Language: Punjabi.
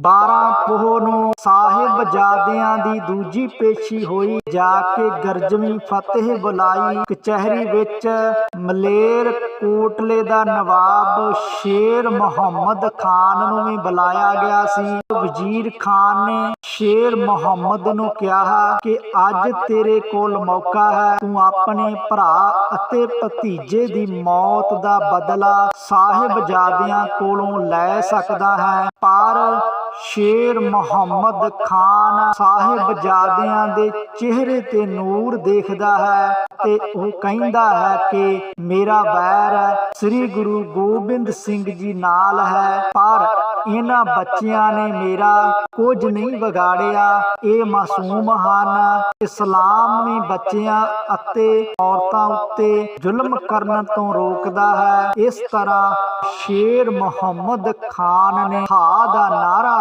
12 ਪੋਹ ਨੂੰ ਸਾਹਿਬਜ਼ਾਦਿਆਂ ਦੀ ਦੂਜੀ ਪੇਸ਼ੀ ਹੋਈ। ਜਾ ਕੇ ਗਰਜਵੀਂ ਫਤਿਹ ਬੁਲਾਈ। ਕਚਹਿਰੀ ਵਿੱਚ ਮਲੇਰ ਕੋਟਲੇ ਦਾ ਨਵਾਬ ਸ਼ੇਰ ਮੁਹੰਮਦ ਖਾਨ ਨੂੰ ਵੀ ਬੁਲਾਇਆ ਗਿਆ ਸੀ। ਵਜ਼ੀਰ ਖਾਨ ਨੇ ਸ਼ੇਰ ਮੁਹੰਮਦ ਨੂੰ ਕਿਹਾ ਕਿ, ਅੱਜ ਤੇਰੇ ਕੋਲ ਮੌਕਾ ਹੈ। ਤੂੰ ਆਪਣੇ ਭਰਾ ਅਤੇ ਭਤੀਜੇ ਦੀ ਮੌਤ ਦਾ ਬਦਲਾ ਸਾਹਿਬਜ਼ਾਦਿਆਂ ਕੋਲੋਂ ਲੈ ਸਕਦਾ ਹੈ। ਪਰ ਸ਼ੇਰ ਮੁਹੰਮਦ ਖਾਨ ਸਾਹਿਬਜ਼ਾਦਿਆਂ ਦੇ ਚਿਹਰੇ ਤੇ ਨੂਰ ਦੇਖਦਾ ਹੈ ਤੇ ਉਹ ਕਹਿੰਦਾ ਹੈ ਕਿ ਮੇਰਾ ਵੈਰ ਸ੍ਰੀ ਗੁਰੂ ਗੋਬਿੰਦ ਸਿੰਘ ਜੀ ਨਾਲ ਹੈ, ਪਰ ਇਹਨਾਂ ਬੱਚਿਆਂ ਨੇ ਮੇਰਾ ਕੁਝ ਨਹੀਂ ਵਿਗਾੜਿਆ। ਇਹ ਮਾਸੂਮ ਹਨ, ਇਸਲਾਮ ਵੀ ਬੱਚਿਆਂ ਅਤੇ ਔਰਤਾਂ ਉੱਤੇ ਜ਼ੁਲਮ ਕਰਨ ਤੋਂ ਰੋਕਦਾ ਹੈ। ਇਸ ਤਰ੍ਹਾਂ ਸ਼ੇਰ ਮੁਹੰਮਦ ਖਾਨ ਨੇ ਹਾ ਦਾ ਨਾਰਾ